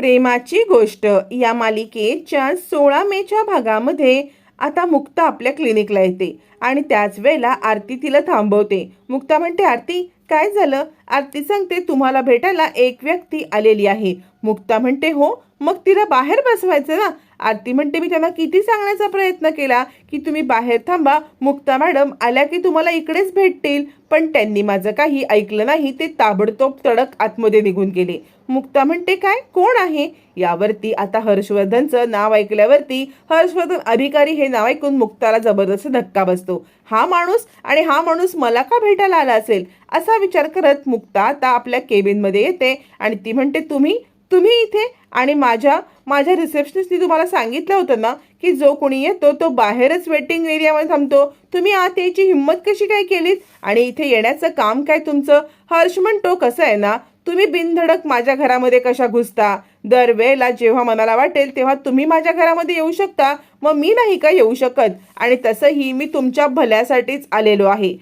प्रेमाची गोष्ट. या मालिकेच्या सोळा मेच्या भागामध्ये आता मुक्ता आपल्या क्लिनिकला येते आणि त्याच वेळेला आरती तिला थांबवते. मुक्ता म्हणते आरती काय झालं? आरती सांगते तुम्हाला भेटायला एक व्यक्ती आलेली आहे. मुक्ता म्हणते हो मग तिला बाहेर बसवायचं ना? आरती म्हणते मी त्यांना किती सांगण्याचा प्रयत्न केला की तुम्ही बाहेर थांबा. मुक्ता मॅडम आल्या की तुम्हाला इकडेच भेटतील. पण त्यांनी माझं काही ऐकलं नाही ते ताबडतोब तडक आतमध्ये निघून गेले. मुक्ता म्हणते काय? कोण आहे? यावरती आता हर्षवर्धनचं नाव ऐकल्यावरती हर्षवर्धन अधिकारी हे नाव ऐकून मुक्ताला जबरदस्त धक्का बसतो. हा माणूस? आणि हा माणूस मला का भेटायला आला असेल? असा विचार करत मुक्ता आता आपल्या केबिनमध्ये येते आणि ती म्हणते तुम्ही? तुम्ही इथे? आणि माझ्या माझ्या रिसेप्शनिस्टनी तुम्हाला सांगितलं होतं ना की जो कोणी येतो तो बाहेरच वेटिंग एरियामध्ये थांबतो. तुम्ही आत यायची हिंमत कशी काय केलीत? आणि इथे येण्याचं काम काय तुमचं? हर्ष म्हणतो कसं आहे ना तुम्ही बिनधडक माझ्या घरामध्ये कशा घुसता? दरवेळेला जेव्हा मनाला वाटेल तेव्हा तुम्ही माझ्या घरामध्ये येऊ शकता. मग मी नाही का येऊ शकत? आणि तसंही मी तुमच्या भल्यासाठीच आलेलो आहे.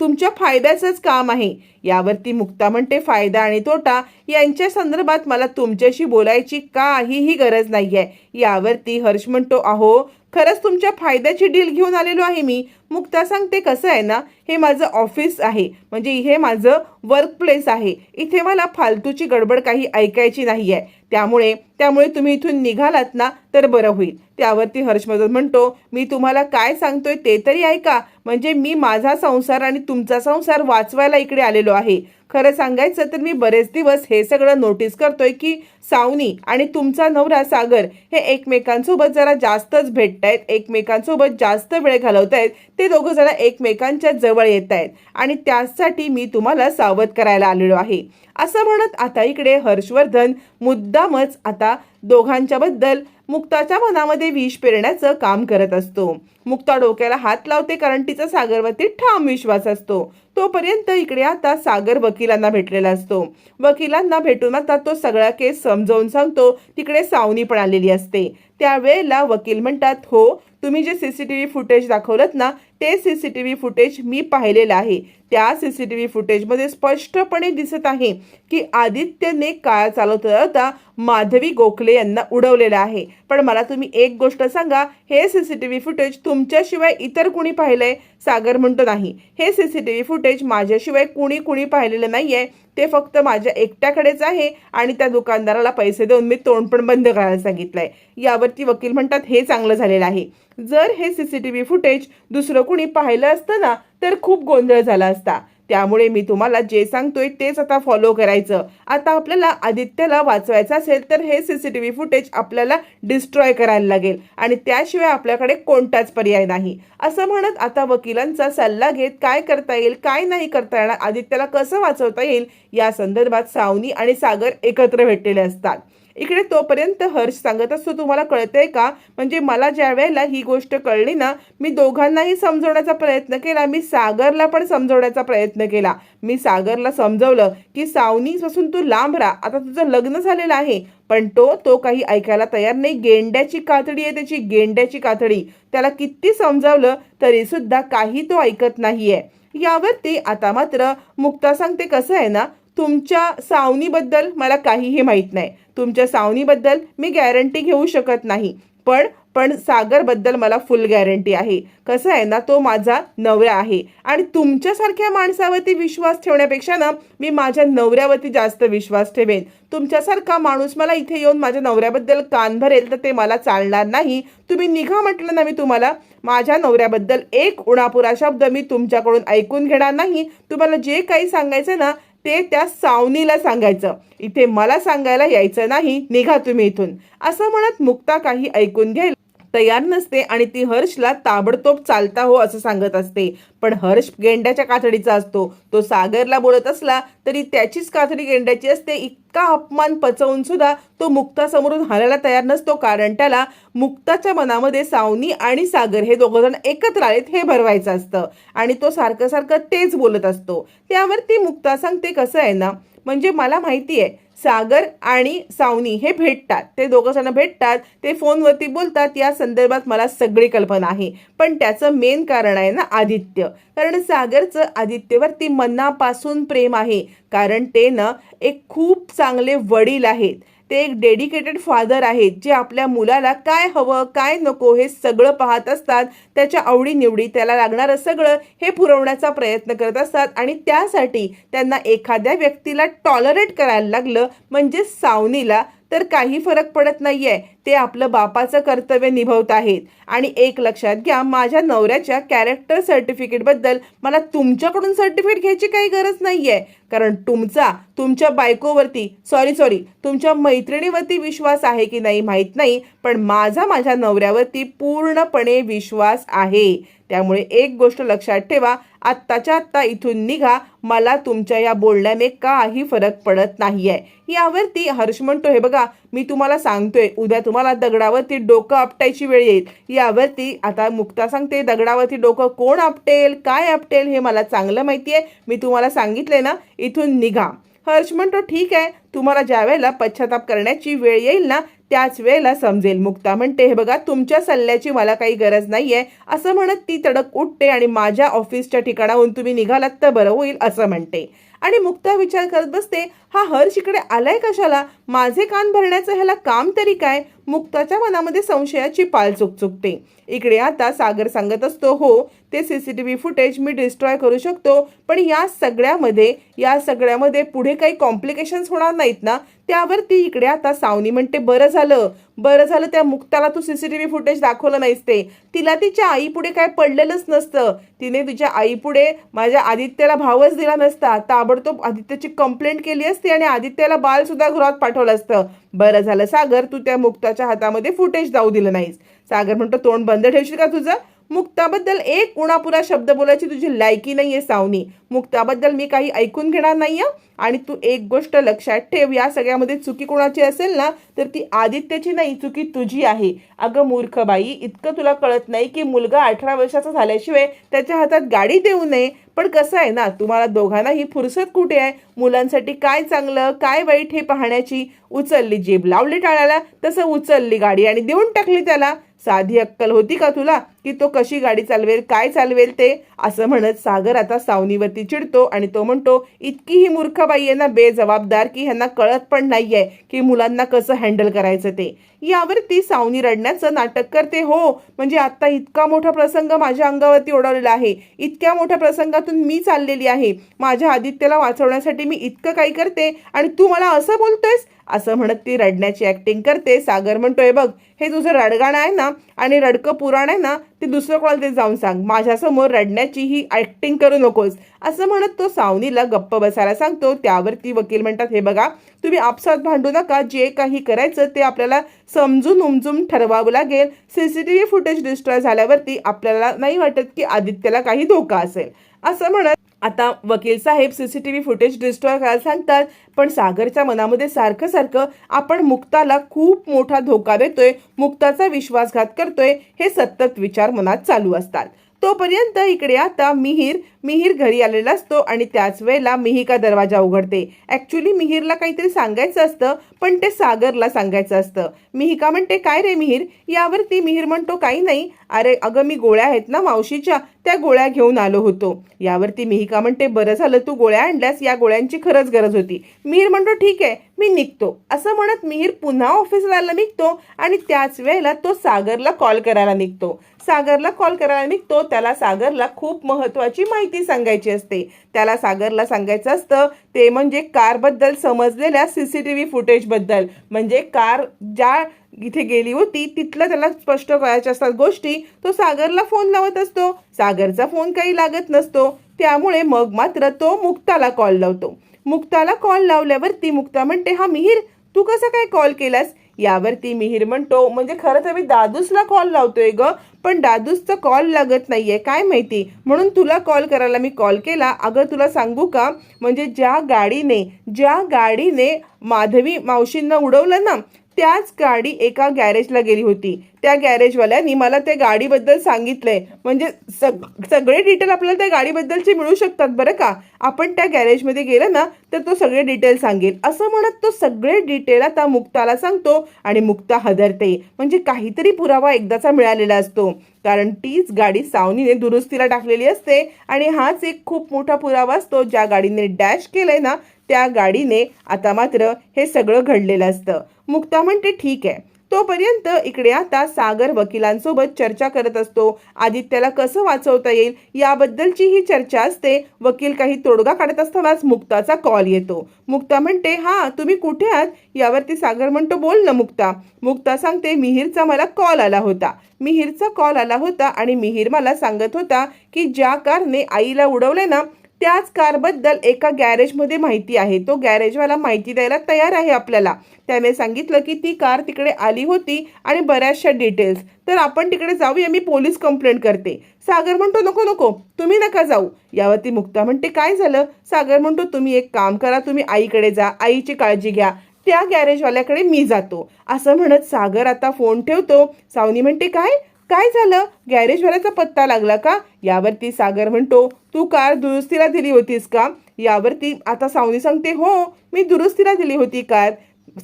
तुमच्या फायद्याचंच काम आहे. यावरती मुक्ता म्हणते फायदा आणि तोटा यांच्या संदर्भात मला तुमच्याशी बोलायची काहीही गरज नाहीये. यावरती हर्ष म्हणतो अहो खरंच तुमच्या फायद्याची डील घेऊन आलेलो आहे मी. मुक्ता सांगते कसं आहे ना हे माझं ऑफिस आहे. म्हणजे हे माझं वर्क प्लेस आहे. इथे मला फालतूची गडबड काही ऐकायची नाही आहे त्यामुळे त्यामुळे तुम्ही इथून निघालात ना तर बरं होईल. त्यावरती हर्षवर्धन म्हणतो मी तुम्हाला काय सांगतोय ते तरी ऐका. म्हणजे मी माझा संसार आणि तुमचा संसार वाचवायला इकडे आलेलो आहे. खरं सांगायचं तर मी बरेच दिवस हे सगळं नोटीस करतोय की सावनी आणि तुमचा नवरा सागर हे एकमेकांसोबत जरा जास्तच भेटतायत एकमेकांसोबत जास्त वेळ घालवतायत ते ते दोघं जण एकमेकांच्या जवळ येत आहेत आणि त्यासाठी मी तुम्हाला सावध करायला आलेलो आहे. असं म्हणत आता इकडे हर्षवर्धन मुद्दामच आता दोघांच्याबद्दल मुक्ताच्या मनामध्ये विष पेरण्याचं काम करत असतो. मुक्ता डोक्याला हात लावते कारण तिचा सागरवरती ठाम विश्वास असतो. तोपर्यंत इकडे आता सागर वकिलांना भेटलेला असतो. वकिलांना भेटून आता तो सगळा केस समजावून सांगतो तिकडे सावनी पण आलेली असते. त्यावेळेला वकील म्हणतात हो तुम्ही जे C C T V footage दाखवलं ना ते C C T V footage मी पाहिलेलं आहे. त्या सी सी टी व्ही फुटेजमध्ये स्पष्टपणे दिसत आहे की आदित्यने काळ चालवता होता माधवी गोखले यांना उडवलेलं आहे. पण मला तुम्ही एक गोष्ट सांगा हे C C T V footage तुमच्याशिवाय इतर कुणी पाहिलंय? सागर म्हणतो नाही. हे C C T V footage माझ्याशिवाय कुणी कुणी पाहिलेलं नाही आहे ते फक्त माझ्या एकट्याकडेच आहे आणि त्या दुकानदाराला पैसे देऊन मी तोंड पण बंद करायला सांगितलंय. यावरती वकील म्हणतात हे चांगलं झालेलं आहे. जर हे C C T V footage दुसरं कुणी पाहिलं असतं ना तर खूप गोंधळ झाला असता. त्यामुळे मी तुम्हाला जे सांगतोय तेच आता फॉलो करायचं. आता आपल्याला आदित्यला वाचवायचं असेल तर हे C C T V footage आपल्याला डिस्ट्रॉय करायला लागेल. आणि त्याशिवाय आपल्याकडे कोणताच पर्याय नाही. असं म्हणत आता वकिलांचा सल्ला घेत काय करता येईल काय नाही करता येणार आदित्यला कसं वाचवता येईल या संदर्भात सावनी आणि सागर एकत्र भेटलेले असतात. इकडे तोपर्यंत हर्ष सांगत असतो तुम्हाला कळतंय का? म्हणजे मला ज्या वेळेला ही गोष्ट कळली ना मी दोघांनाही समजवण्याचा प्रयत्न केला मी सागरला पण समजवण्याचा प्रयत्न केला. मी सागरला समजवलं की सावनीपासून तू लांब राहा आता तुझं लग्न झालेलं आहे. पण तो तो काही ऐकायला तयार नाही. गेंड्याची कातडी आहे त्याची गेंड्याची कातडी. त्याला किती समजावलं तरी सुद्धा काही तो ऐकत नाहीये. यावरती आता मात्र मुक्ता सांगते कसं आहे ना तुमच्या सावनीबद्दल मला काहीही माहीत नाही. तुमच्या सावनीबद्दल मी गॅरंटी घेऊ शकत नाही. पण पण सागरबद्दल मला फुल गॅरंटी आहे. कसं आहे ना तो माझा नवरा आहे. आणि तुमच्यासारख्या माणसावरती विश्वास ठेवण्यापेक्षा ना मी माझ्या नवऱ्यावरती जास्त विश्वास ठेवेन. तुमच्यासारखा माणूस मला इथे येऊन माझ्या नवऱ्याबद्दल कान भरेल तर ते मला चालणार नाही. तुम्ही निघा म्हटलं ना मी तुम्हाला. माझ्या नवऱ्याबद्दल एक उणापुरा शब्द मी तुमच्याकडून ऐकून घेणार नाही. तुम्हाला जे काही सांगायचं ना ते त्या सावनीला सांगायचं इथे मला सांगायला यायचं नाही निघा तुम्ही इथून. असं म्हणत मुक्ता काही ऐकून घ्यायला तयार नसते आणि ती हर्षला ताबडतोब चालता हो असं सांगत असते. पण हर्ष गेंड्याच्या कातडीचा असतो. तो सागरला बोलत असला तरी त्याचीच कातडी गेंड्याची असते. इतका अपमान पचवून सुद्धा तो मुक्तासमोरून हालायला तयार नसतो. कारण त्याला मुक्ताच्या मनामध्ये सावनी आणि सागर हे दोघं जण एकत्र आलेत हे भरवायचं असतं. आणि तो सारखं सारखं तेच बोलत असतो. त्यावर ती मुक्ता सांगते कसं आहे ना? म्हणजे मला माहिती आहे सागर आणि सावनी हे भेटतात. ते दोघं जण भेटतात. ते फोनवरती बोलतात. या संदर्भात मला सगळी कल्पना आहे. पण त्याचं मेन कारण आहे ना आदित्य. कारण सागरचं आदित्यवरती मनापासून प्रेम आहे. कारण ते ना एक खूप चांगले वडील आहेत. ते एक डेडिकेटेड फादर आहेत जे आपल्या मुलाला काय हवं काय नको हे सगळं पाहत असतात. त्याच्या आवडीनिवडी त्याला लागणारं सगळं हे पुरवण्याचा प्रयत्न करत असतात आणि त्यासाठी त्यांना एखाद्या व्यक्तीला टॉलरेट करायला लागलं म्हणजे सावनीला तर काही फरक पडत नाही आहे ते आपलं बापाचं कर्तव्य निभवत आहेत. आणि एक लक्षात घ्या माझ्या नवऱ्याच्या कॅरेक्टर सर्टिफिकेटबद्दल मला तुमच्याकडून सर्टिफिकेट घ्यायची काही गरज नाही आहे कारण तुमचा तुमच्या बायकोवरती सॉरी सॉरी तुमच्या मैत्रिणीवरती विश्वास आहे की नाही माहीत नाही पण माझा माझ्या नवऱ्यावरती पूर्णपणे विश्वास आहे. त्यामुळे एक गोष्ट लक्षात ठेवा आत्ताच्या आत्ता इथून निघा. मला तुमच्या या बोलण्याने काही फरक पडत नाहीये. यावरती हर्ष म्हणतो हे बघा मी तुम्हाला सांगतोय उद्या तुम्हाला दगडावरती डोकं आपटायची वेळ येईल. यावरती आता मुक्ता सांगते दगडावरती डोकं कोण आपटेल? काय आपटेल? हे मला चांगलं माहिती आहे मी तुम्हाला सांगितले ना इथून निघा. हर्ष म्हणतो ठीक आहे. तुम्हाला ज्या वेळेला पश्चाताप करण्याची वेळ येईल ना त्याच वेळेला समजेल मुक्ता म्हणते हे बघा तुमच्या सल्ल्याची मला काही गरज नाही आहे असं म्हणत ती तडक उठते आणि माझ्या ऑफिसच्या ठिकाणाहून तुम्ही निघालात तर बरं होईल असं म्हणते. आणि मुक्ता विचार करत बसते हा हर्ष इकडे आलाय कशाला? माझे कान भरण्याचं ह्याला काम तरी काय? मुक्ताच्या मनामध्ये संशयाची पाल चुकचुकते. इकडे आता सागर सांगत असतो हो ते C C T V footage मी डिस्ट्रॉय करू शकतो पण या सगळ्यामध्ये या सगळ्यामध्ये पुढे काही कॉम्प्लिकेशन्स होणार नाहीत ना? त्यावर ती इकडे आता सावनी म्हणते बरं झालं बरं झालं त्या मुक्ताला तू C C T V footage दाखवलं नाहीस ते. तिला तिच्या आईपुढे काय पडलेलंच नसतं. तिने तिच्या आईपुढे माझ्या आदित्याला भावच दिला नसता. ताबडतोब आदित्याची कंप्लेंट केली असती आणि आदित्याला बाल सुद्धा घरात पाठवलं असतं. बरं झालं सागर तू त्या मुक्ताच्या हातामध्ये फुटेज जाऊ दिलं नाहीस. सागर म्हणतो तोंड बंद ठेवशील का तुझं? मुक्ताबद्दल एक उणापुरा शब्द बोलायची तुझी लायकी नाहीये सावनी. मुक्ताबद्दल मी काही ऐकून घेणार नाहीये. आणि तू एक गोष्ट लक्षात ठेव या सगळ्यामध्ये चुकी कोणाची असेल ना तर ती आदित्यची नाही चुकी तुझी आहे. अगं मूर्ख बाई इतकं तुला कळत नाही की मुलगा अठरा वर्षाचा झाल्याशिवाय त्याच्या हातात गाडी देऊ नये. पण कसं आहे ना तुम्हाला दोघांना ही फुरसत कुठे आहे? मुलांसाठी काय चांगलं काय वाईट हे पाहण्याची उचलली जेब लावली टाळायला तसं उचलली गाडी आणि देऊन टाकली त्याला. साधी अक्कल होती का तुला की तो कशी गाडी चालवेल काय चालवेल ते? असं म्हणत सागर आता सावनीवरती चिडतो आणि तो म्हणतो इतकी ही मूर्ख बाई आहे ना बेजबाबदार की ह्यांना कळत पण नाहीये की मुलांना कसं हँडल करायचं ते. यावरती सावनी रडण्याचं नाटक करते हो म्हणजे आत्ता इतका मोठा प्रसंग माझ्या अंगावरती ओढवलेला आहे. इतक्या मोठ्या प्रसंगातून मी चाललेली आहे. माझ्या आदित्यला वाचवण्यासाठी मी इतकं काही करते आणि तू मला असं बोलतोयस असं म्हणत ती रडण्याची ऍक्टिंग करते. सागर म्हणतोय बघ हे तुझं रडगाणं आहे ना आणि रडकं पुराण आहे ना ते दुसरं कोणाला ते जाऊन सांग. माझ्यासमोर रडण्याची ही ॲक्टिंग करू नकोस. असं म्हणत तो सावनीला गप्प बसायला सांगतो. त्यावरती वकील म्हणतात हे बघा तुम्ही आपसात भांडू नका. जे काही करायचं ते आपल्याला समजून उमजून ठरवावं लागेल. सीसीटीव्ही फुटेज डिस्ट्रॉय झाल्यावरती आपल्याला नाही वाटत की आदित्यला काही धोका असेल. असं म्हणत आता वकील साहेब सीसीटीव्ही फुटेज डिस्ट्रॉय करायला सांगतात पण सागरच्या मनामध्ये सारखं सारखं आपण मुक्ताला खूप मोठा धोका देतोय मुक्ताचा विश्वासघात करतोय हे सतत विचार मनात चालू असतात. तोपर्यंत इकडे आता मिहीर मिहीर घरी आलेला असतो आणि त्याच वेळेला मिहिका दरवाजा उघडते. ऍक्च्युली मिहीरला काहीतरी सांगायचं असतं पण ते सागरला सांगायचं असतं. मिहिका म्हणते काय रे मिहीर? यावरती मिहीर म्हणतो काही नाही. अरे अगं मी गोळ्या आहेत ना मावशीच्या त्या गोळ्या घेऊन आलो होतो. यावरती मिहिका म्हणते बरं झालं तू गोळ्या आणल्यास या गोळ्यांची खरंच गरज होती. मिहीर म्हणतो ठीक आहे. मी निघतो. असं म्हणत मिहीर पुन्हा ऑफिसला निघतो आणि त्याच वेळेला तो सागरला कॉल करायला निघतो. सागरला कॉल करायला निघतो. त्याला सागरला खूप महत्वाची माहिती सांगायची असते. त्याला सागरला सांगायचं असतं ते म्हणजे कारबद्दल समजलेल्या सी सी टी व्ही फुटेजबद्दल म्हणजे कार ज्या इथे गेली होती तिथलं त्याला स्पष्ट करायच्या असतात गोष्टी. तो सागरला फोन लावत असतो. सागरचा फोन काही लागत नसतो. त्यामुळे मग मात्र तो मुक्ताला कॉल लावतो. मुक्ताला कॉल लावल्यावरती मुक्ता म्हणते हा मिहीर तू कसा काय कॉल केलास? यावरती मिहीर म्हणतो म्हणजे खरं तर मी दादूसला कॉल लावतोय ग पण दादूसचा कॉल लागत नाहीये. काय माहिती? म्हणून तुला कॉल करायला मी कॉल केला. अगं तुला सांगू का? म्हणजे ज्या गाडीने ज्या गाडीने माधवी मावशींना उडवलं ना त्याच गाडी एका गॅरेजला गेली होती. त्या गॅरेजवाल्यांनी मला त्या गाडीबद्दल सांगितलंय. म्हणजे सग सगळे डिटेल आपल्याला त्या गाडीबद्दलचे मिळू शकतात बरं का? आपण त्या गॅरेजमध्ये गेलं ना तर तो सगळे डिटेल सांगेल. असं म्हणत तो सगळे डिटेल आता मुक्ताला सांगतो आणि मुक्ता हदरते. म्हणजे काहीतरी पुरावा एकदाचा मिळालेला असतो. कारण तीच गाडी सावनीने दुरुस्तीला टाकलेली असते आणि हाच एक खूप मोठा पुरावा असतो. ज्या गाडीने डॅश केलंय ना त्या गाडीने आता मात्र हे सगळं घडलेलं असतं. मुक्ता म्हणते ठीक आहे. तोपर्यंत इकडे आता सागर वकिलांसोबत चर्चा करत असतो. आदित्याला कसं वाचवता येईल याबद्दलची ही चर्चा असते. वकील काही तोडगा काढत असतानाच मुक्ताचा कॉल येतो. मुक्ता म्हणते हा तुम्ही कुठे आहात? यावरती सागर म्हणतो बोल ना मुक्ता. मुक्ता सांगते मिहीरचा मला कॉल आला होता. मिहीरचा कॉल आला होता आणि मिहीर मला सांगत होता की ज्या कारने आईला उडवले ना त्याच कारबद्दल एका गॅरेजमध्ये माहिती आहे. तो गॅरेजवाला माहिती द्यायला तयार आहे आपल्याला. त्याने सांगितलं की ती कार तिकडे आली होती आणि बऱ्याचशा डिटेल्स तर आपण तिकडे जाऊया मी पोलीस कंप्लेंट करते. सागर म्हणतो नको नको तुम्ही नका जाऊ. यावरती मुक्ता म्हणते काय झालं? सागर म्हणतो तुम्ही एक काम करा तुम्ही आईकडे जा आईची काळजी घ्या. त्या गॅरेजवाल्याकडे मी जातो. असं म्हणत सागर आता फोन ठेवतो. सावनी म्हणते काय? काय झालं? गॅरेजवाल्याचा पत्ता लागला का? यावरती सागर म्हणतो तू कार दुरुस्तीला दिली होतीस का? यावरती आता सावनी सांगते हो मी दुरुस्तीला दिली होती कार.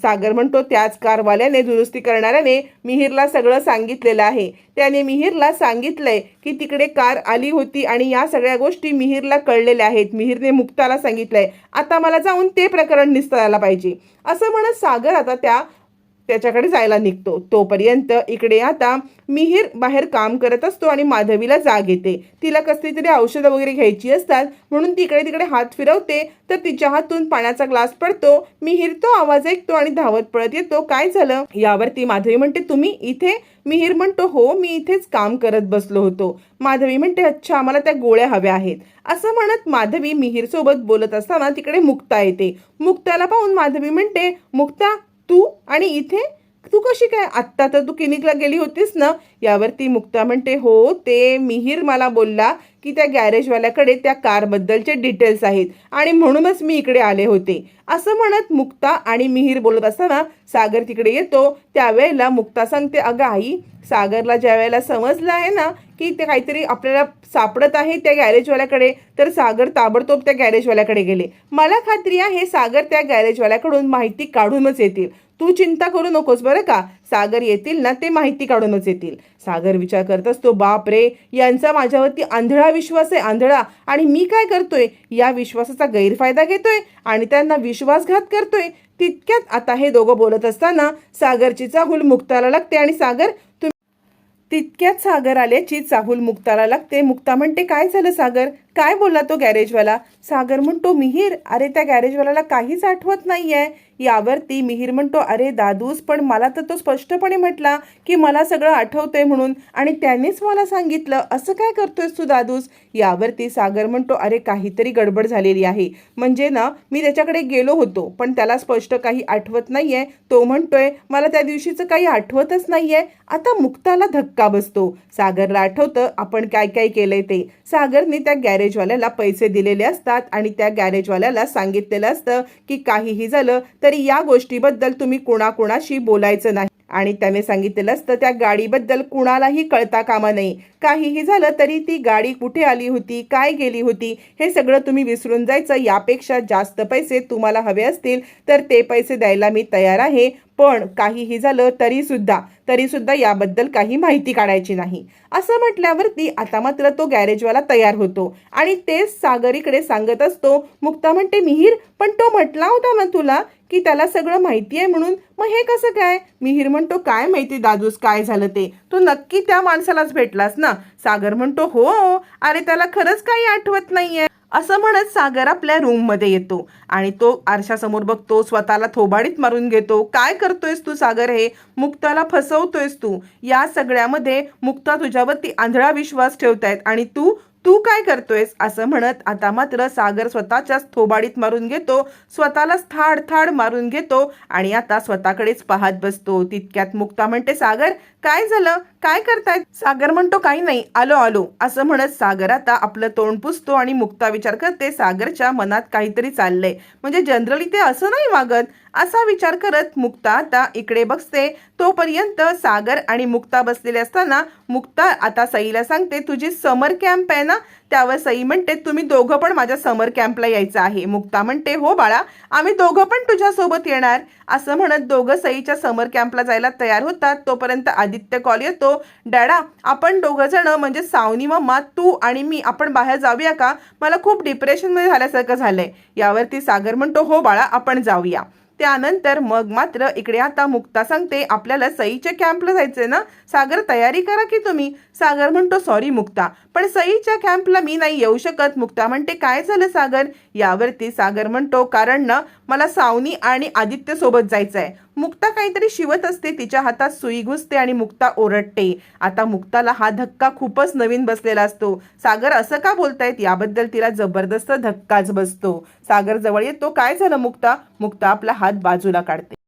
सागर म्हणतो त्याच कारवाल्याने दुरुस्ती करणाऱ्याने मिहीरला सगळं सांगितलेलं आहे. त्याने मिहीरला सांगितलंय की तिकडे कार आली होती आणि या सगळ्या गोष्टी मिहीरला कळलेल्या आहेत. मिहीरने मुक्ताला सांगितलंय आता मला जाऊन ते प्रकरण निस्तारायला पाहिजे. असं म्हणत सागर आता त्या त्याच्याकडे जायला निघतो. तोपर्यंत इकडे आता मिहीर बाहेर काम करत असतो आणि माधवीला जाग येते. तिला कसली तरी औषधं वगैरे घ्यायची असतात. म्हणून तिकडे तिकडे हात फिरवते. तर तिच्या हातून पाण्याचा ग्लास पडतो. मिहीर तो आवाज ऐकतो आणि धावत पळत येतो. काय झालं? यावरती माधवी म्हणते तुम्ही इथे? मिहीर म्हणतो हो मी इथेच काम करत बसलो होतो. माधवी म्हणते अच्छा आम्हाला त्या गोळ्या हव्या आहेत. असं म्हणत माधवी मिहीर सोबत बोलत असताना तिकडे मुक्ता येते. मुक्ताला पाहून माधवी म्हणते मुक्ता तू आणि इथे तू कशी काय? आत्ता तर तू क्लिनिकला गेली होतीस ना? यावरती मुक्ता म्हणते हो ते मिहीर मला बोलला की त्या गॅरेजवाल्याकडे त्या कारबद्दलचे डिटेल्स आहेत आणि म्हणूनच मी इकडे आले होते. असं म्हणत मुक्ता आणि मिहीर बोलत असताना सागर तिकडे येतो. त्यावेळेला मुक्ता सांगते अगं आई सागरला ज्या वेळेला समजलं आहे ना की ते काहीतरी आपल्याला सापडत आहे त्या गॅरेजवाल्याकडे तर सागर ताबडतोब त्या गॅरेजवाल्याकडे गेले. मला खात्री आहे सागर त्या गॅरेजवाल्याकडून माहिती काढूनच येतील. तू चिंता करू नकोस बरं का? सागर येतील ना ते माहिती काढूनच येतील. सागर विचार करत असतो बाप रे यांचा माझ्यावरती आंधळा विश्वास आहे आंधळा. आणि मी काय करतोय? या विश्वासाचा गैरफायदा घेतोय आणि त्यांना विश्वासघात करतोय. तितक्यात आता हे दोघं बोलत असताना सागरची चाहूल मुक्ताला लागते आणि सागर तुम्ही तितक्यात सागर आल्याची चाहूल मुक्ताला लागते. मुक्ता म्हणते काय झालं सागर? काय बोलला तो गॅरेजवाला? सागर म्हणतो मिहीर अरे त्या गॅरेजवाल्याला काहीच आठवत नाहीये. यावरती मिहीर म्हणतो अरे दादूस पण मला तर तो स्पष्टपणे म्हटला की मला सगळं आठवतंय म्हणून आणि त्यानेच मला सांगितलं. असं काय करतोयस तू दादूस? यावरती सागर म्हणतो अरे काहीतरी गडबड झालेली आहे. म्हणजे ना मी त्याच्याकडे गेलो होतो पण त्याला स्पष्ट काही आठवत नाहीये. तो म्हणतोय मला त्या दिवशीचं काही आठवतच नाहीये. आता मुक्ताला धक्का बसतो. सागरला आठवतं आपण काय काय केलंय ते. सागरने त्या गॅरेजवाल्याला पैसे दिलेले असतात आणि त्या गॅरेजवाल्याला सांगितलेलं असतं की काहीही झालं तर या गोष्टीबद्दल तुम्ही कुणाकुणाशी बोलायचं नाही. आणि त्याने सांगितलेलं असतं त्या गाडीबद्दल कुणालाही कळता कामा नाही काहीही झालं तरी ती गाडी कुठे आली होती काय गेली होती हे सगळं तुम्ही विसरून जायचं. यापेक्षा जास्त पैसे तुम्हाला हवे असतील तर ते पैसे द्यायला मी तयार आहे. पण काहीही झालं तरी सुद्धा तरी सुद्धा याबद्दल काही माहिती काढायची नाही. असं म्हटल्यावरती आता मात्र तो गॅरेजवाला तयार होतो आणि तेच सागरीकडे सांगत असतो मुक्ता म्हणते मिहीर पण तो म्हटला होता ना तुला की त्याला सगळं माहिती आहे म्हणून? मग हे कसं काय? मिहीर म्हणतो काय माहिती दादूस काय झालं ते? तू नक्की त्या माणसालाच भेटलास ना? सागर म्हणतो हो अरे त्याला खरंच काही आठवत नाहीये. असं म्हणत सागर आपल्या रूममध्ये येतो. आणि तो आरशासमोर बघतो स्वतःला थोबाडीत मारून घेतो. काय करतोयस तू सागर हे? मुक्ताला फसवतोयस तू? या सगळ्यामध्ये मुक्ता तुझ्यावरती आंधळा विश्वास ठेवतायत आणि तू तू काय करतोयस? असं म्हणत आता मात्र सागर स्वतःच्याच थोबाडीत मारून घेतो स्वतःलाच थाड थाड मारून घेतो आणि आता स्वतःकडेच पाहत बसतो. तितक्यात मुक्ता म्हणते सागर काय झालं? काय करतायत? सागर म्हणतो काही नाही. आलो आलो. असं म्हणत सागर आता आपलं तोंड पुसतो आणि मुक्ता विचार करते सागरच्या मनात काहीतरी चाललंय. म्हणजे जनरली ते असं नाही वागत? असा विचार करत मुक्ता आता इकडे बघते तोपर्यंत सागर आणि मुक्ता बसलेले असताना मुक्ता आता सईला सांगते तुझी समर कॅम्प आहे ना? त्यावर सई म्हणते तुम्ही दोघं पण माझ्या समर कॅम्पला यायचं आहे. मुक्ता म्हणते हो बाळा आम्ही दोघं पण तुझ्यासोबत येणार. असं म्हणत दोघं सईच्या समर कॅम्पला जायला तयार होतात. तोपर्यंत आदित्य कॉल येतो डॅडा आपण दोघं जण म्हणजे सावनी मम्मा तू आणि मी आपण बाहेर जाऊया का? मला खूप डिप्रेशनमध्ये झाल्यासारखं झालंय. यावरती सागर म्हणतो हो बाळा आपण जाऊया. त्यानंतर मग मात्र इकडे आता मुक्ता सांगते आपल्याला सईच्या कॅम्पला जायचंय ना? सागर तयारी करा की तुम्ही. सागर म्हणतो सॉरी मुक्ता. पण सईच्या कॅम्पला मी नाही येऊ शकत. मुक्ता म्हणते काय झालं सागर? यावरती सागर म्हणतो कारण ना मला सावनी आणि आदित्य सोबत जायचं आहे मुक्ता काहीतरी शिवत असते तिच्या हातात सुई घुसते आणि मुक्ता ओरडते. आता मुक्ताला हा धक्का खूपच नवीन बसलेला असतो. सागर असं का बोलतायत? याबद्दल तिला जबरदस्त धक्काच बसतो. सागर जवळ येतो. काय झालं मुक्ता? मुक्ता आपला हात बाजूला काढते.